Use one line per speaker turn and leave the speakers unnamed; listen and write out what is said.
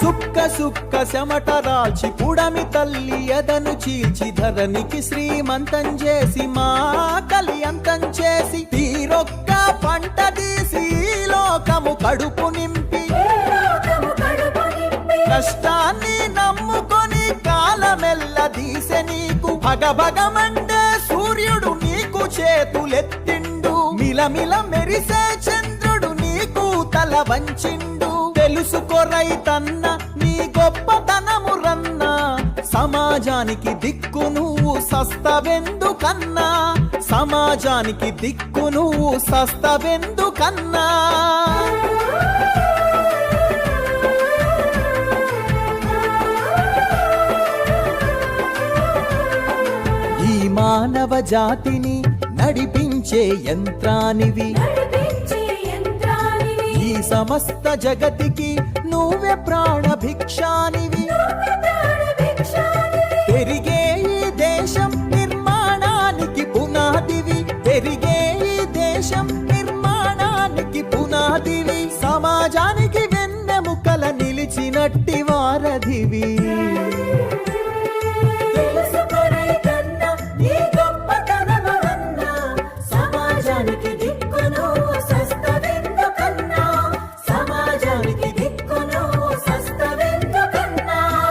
సుక్క సుక్క చెమట రాల్చి పుడమి తల్లి ఎదను చీల్చి ధరణికి శ్రీమంతం చేసి మా కలి అంతం చేసి తీరొక్క పంట తీసి లోకము కడుపు నింపి కష్టాన్ని భగభగమండే సూర్యుడు నీకు చేతులెత్తిండు. మిలమిల మెరిసే చంద్రుడు నీకు తల వంచిండు. తెలుసుకోరైతన్న నీ గొప్పతనము రన్న. సమాజానికి దిక్కు నువ్వు సస్తవెందుకన్నా? సమాజానికి దిక్కు నువ్వు సస్తవెందుకన్నా? ఈ మానవ జాతిని నడిపించే యంత్రానివి. ఈ సమస్త జగతికి నువ్వే ప్రాణ భిక్షానివి పెరిగే ఈ దేశం నిర్మాణానికి పునాదివి. పెరిగే ఈ దేశం నిర్మాణానికి పునాదివి. సమాజానికి వెన్నెముకల నిలిచినట్టి